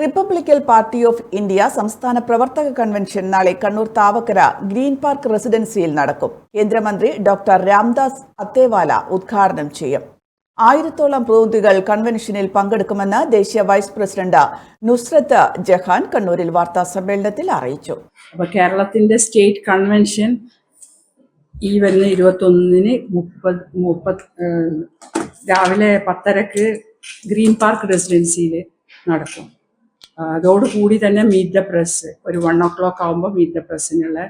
റിപ്പബ്ലിക്കൽ party of India സംസ്ഥാന പ്രവർത്തക convention നാളെ കണ്ണൂർ താവക്കര ഗ്രീൻ പാർക്ക് റെസിഡൻസിയിൽ നടക്കും. കേന്ദ്രമന്ത്രി ഡോക്ടർ രാംദാസ് അത്തേവാല ഉദ്ഘാടനം ചെയ്യും. ആയിരത്തോളം പ്രതിനിധികൾ കൺവെൻഷനിൽ പങ്കെടുക്കുമെന്ന് ദേശീയ വൈസ് പ്രസിഡന്റ് നുസ്രത്ത് ജഹാൻ കണ്ണൂരിൽ വാർത്താ സമ്മേളനത്തിൽ അറിയിച്ചു. അപ്പോൾ കേരളത്തിന്റെ സ്റ്റേറ്റ് കൺവെൻഷൻ ഈ വരുന്ന ഇരുപത്തൊന്നിന് മുപ്പത് മുപ്പത് രാവിലെ പത്തരക്ക് ഗ്രീൻ പാർക്ക് റെസിഡൻസിയിൽ നടക്കും. അതോടുകൂടി തന്നെ മീറ്റ് ദ പ്രസ് ഒരു വൺ ഓ ക്ലോക്ക് ആകുമ്പോൾ മീറ്റ് ദ പ്രസ്സിനുള്ള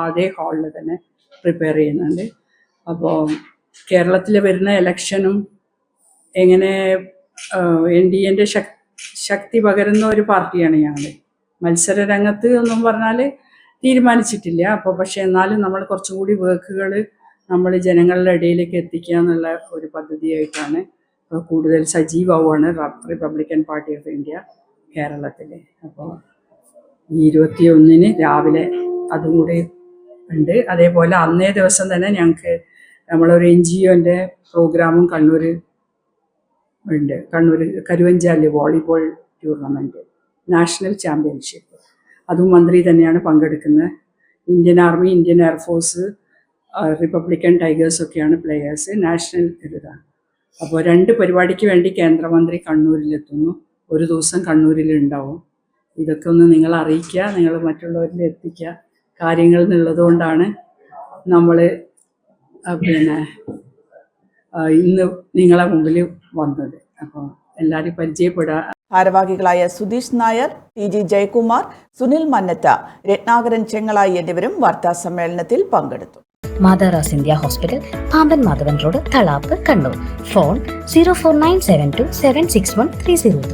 അതേ ഹാളിൽ തന്നെ പ്രിപ്പയർ ചെയ്യുന്നുണ്ട്. അപ്പോൾ കേരളത്തിൽ വരുന്ന ഇലക്ഷനും എങ്ങനെ എൻ ഡി എന്റെ ശക്തി പകരുന്ന ഒരു പാർട്ടിയാണ് ഞങ്ങൾ മത്സര രംഗത്ത് എന്നും പറഞ്ഞാൽ തീരുമാനിച്ചിട്ടില്ല. അപ്പോൾ പക്ഷേ എന്നാലും നമ്മൾ കുറച്ചും കൂടി വർക്കുകൾ നമ്മൾ ജനങ്ങളുടെ ഇടയിലേക്ക് എത്തിക്കുക എന്നുള്ള ഒരു പദ്ധതിയായിട്ടാണ്. കൂടുതൽ സജീവമാവുകയാണ് റിപ്പബ്ലിക്കൻ പാർട്ടി ഓഫ് ഇന്ത്യ കേരളത്തിൽ അപ്പോൾ ഈ ഇരുപത്തി ഒന്നിന് രാവിലെ അതും കൂടി ഉണ്ട്. അതേപോലെ അന്നേ ദിവസം തന്നെ ഞങ്ങൾക്ക് നമ്മളൊരു എൻ ജി ഒന്റെ പ്രോഗ്രാമും കണ്ണൂർ ഉണ്ട്. Kannur Karuvanchali volleyball tournament national championship. അതും മന്ത്രി തന്നെയാണ് പങ്കെടുക്കുന്നത് Indian army Indian air force republican tigers ഒക്കെയാണ് പ്ലെയേഴ്സ്. നാഷണൽ ഇതാണ് അപ്പോൾ രണ്ട് പരിപാടിക്ക് വേണ്ടി കേന്ദ്രമന്ത്രി കണ്ണൂരിലെത്തുന്നു. ഒരു ദിവസം കണ്ണൂരിൽ ഉണ്ടാവും. ഇതൊക്കെ ഒന്ന് നിങ്ങൾ അറിയിക്കുക നിങ്ങൾ മറ്റുള്ളവരിൽ എത്തിക്കുക. കാര്യങ്ങൾ എന്നുള്ളത് കൊണ്ടാണ് നമ്മൾ പിന്നെ ഇന്ന് നിങ്ങളെ മുമ്പിൽ വന്നത്. അപ്പോൾ എല്ലാവരും പരിചയപ്പെടുക ഭാരവാഹികളായ സുധീഷ് നായർ ടി ജി ജയകുമാർ സുനിൽ മന്നത്ത രത്നാകരൻ ചെങ്ങളായി എന്നിവരും വാർത്താ സമ്മേളനത്തിൽ പങ്കെടുത്തു. മാതാറാസ് India hospital Pamban Madhavan road Thalap Kannur. Phone zero four nine seven two seven six one three zero